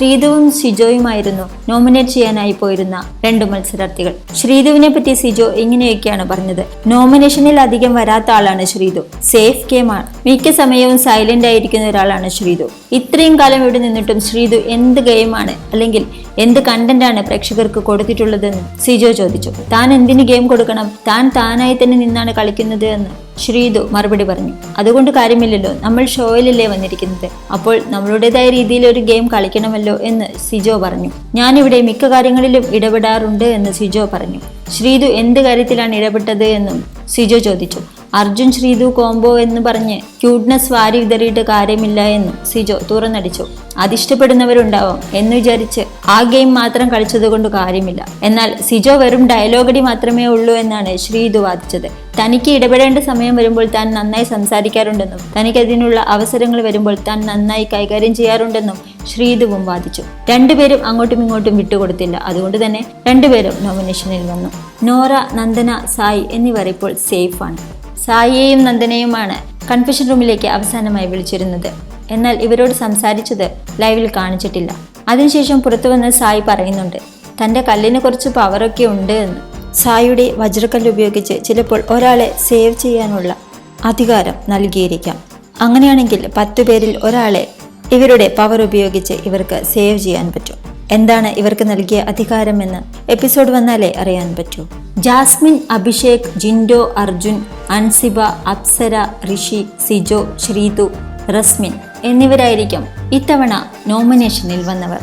ശ്രീധുവും സിജോയുമായിരുന്നു nominate ചെയ്യാനായി പോയിരുന്ന രണ്ട് മത്സരാർത്ഥികൾ. ശ്രീധുവിനെ പറ്റി സിജോ ഇങ്ങനെയൊക്കെയാണ് പറഞ്ഞത്. നോമിനേഷനിൽ അധികം വരാത്ത ആളാണ് ശ്രീധു. സേഫ് ഗെയിമാണ് മിക്ക സമയവും സൈലന്റ് ആയിരിക്കുന്ന ഒരാളാണ് ശ്രീധു. ഇത്രയും കാലം ഇവിടെ നിന്നിട്ടും ശ്രീധു എന്ത് ഗെയിമാണ് അല്ലെങ്കിൽ എന്ത് കണ്ടന്റ് ആണ് പ്രേക്ഷകർക്ക് കൊടുത്തിട്ടുള്ളതെന്ന് സിജോ ചോദിച്ചു. താൻ എന്തിന് ഗെയിം കൊടുക്കണം? താൻ താനായി തന്നെ നിന്നാണ് കളിക്കുന്നത് എന്ന് ശ്രീതു മറുപടി പറഞ്ഞു. അതുകൊണ്ട് കാര്യമില്ലല്ലോ. നമ്മൾ ഷോയിലല്ലേ വന്നിരിക്കുന്നത്. അപ്പോൾ നമ്മളുടേതായ രീതിയിൽ ഒരു ഗെയിം കളിക്കണമല്ലോ എന്ന് സിജോ പറഞ്ഞു. ഞാനിവിടെ മിക്ക കാര്യങ്ങളിലും ഇടപെടാറുണ്ട് എന്ന് സിജോ പറഞ്ഞു. ശ്രീതു എന്ത് കാര്യത്തിലാണ് ഇടപെട്ടത് എന്നും സിജോ ചോദിച്ചു. അർജുൻ ശ്രീതു കോംബോ എന്ന് പറഞ്ഞ് ക്യൂട്ട്നെസ് വാരി വിതറിയിട്ട് കാര്യമില്ല എന്നും സിജോ തുറന്നടിച്ചു. അതിഷ്ടപ്പെടുന്നവരുണ്ടാവും എന്ന് വിചാരിച്ച് ആ ഗെയിം മാത്രം കളിച്ചതുകൊണ്ട് കാര്യമില്ല. എന്നാൽ സിജോ വെറും ഡയലോഗടി മാത്രമേ ഉള്ളൂ എന്നാണ് ശ്രീതു വാദിച്ചത്. തനിക്ക് ഇടപെടേണ്ട സമയം വരുമ്പോൾ താൻ നന്നായി സംസാരിക്കാറുണ്ടെന്നും തനിക്ക് അതിനുള്ള അവസരങ്ങൾ വരുമ്പോൾ താൻ നന്നായി കൈകാര്യം ചെയ്യാറുണ്ടെന്നും ശ്രീതുവും വാദിച്ചു. രണ്ടുപേരും അങ്ങോട്ടും ഇങ്ങോട്ടും വിട്ടുകൊടുത്തില്ല. അതുകൊണ്ട് തന്നെ രണ്ടുപേരും നോമിനേഷനിൽ വന്നു. നോറ നന്ദന സായി എന്നിവർ ഇപ്പോൾ സേഫാണ് സായിയെയും നന്ദനയുമാണ് കൺഫ്യൂഷൻ റൂമിലേക്ക് അവസാനമായി വിളിച്ചിരുന്നത്. എന്നാൽ ഇവരോട് സംസാരിച്ചത് ലൈവിൽ കാണിച്ചിട്ടില്ല. അതിനുശേഷം പുറത്തു വന്ന് സായി പറയുന്നുണ്ട് തന്റെ കല്ലിന് കുറച്ച് പവറൊക്കെ ഉണ്ട് എന്ന്. സായിയുടെ വജ്രക്കല്ല് ഉപയോഗിച്ച് ചിലപ്പോൾ ഒരാളെ സേവ് ചെയ്യാനുള്ള അധികാരം നൽകിയിരിക്കാം. അങ്ങനെയാണെങ്കിൽ പത്തു പേരിൽ ഒരാളെ ഇവരുടെ പവർ ഉപയോഗിച്ച് ഇവർക്ക് സേവ് ചെയ്യാൻ പറ്റും. എന്താണ് ഇവർക്ക് നൽകിയ അധികാരമെന്ന് എപ്പിസോഡ് വന്നാലേ അറിയാൻ പറ്റൂ. ജാസ്മിൻ അഭിഷേക് ജിൻഡോ അർജുൻ അൻസിബ അപ്സര ഋഷി സിജോ ശ്രീതു റസ്മിൻ എന്നിവരായിരിക്കും ഇത്തവണ നോമിനേഷനിൽ വന്നവർ.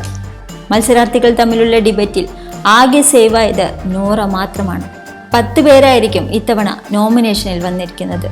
മത്സരാർത്ഥികൾ തമ്മിലുള്ള ഡിബറ്റിൽ ആകെ സേവായത് നൂറ മാത്രമാണ്. പത്ത് പേരായിരിക്കും ഇത്തവണ നോമിനേഷനിൽ വന്നിരിക്കുന്നത്.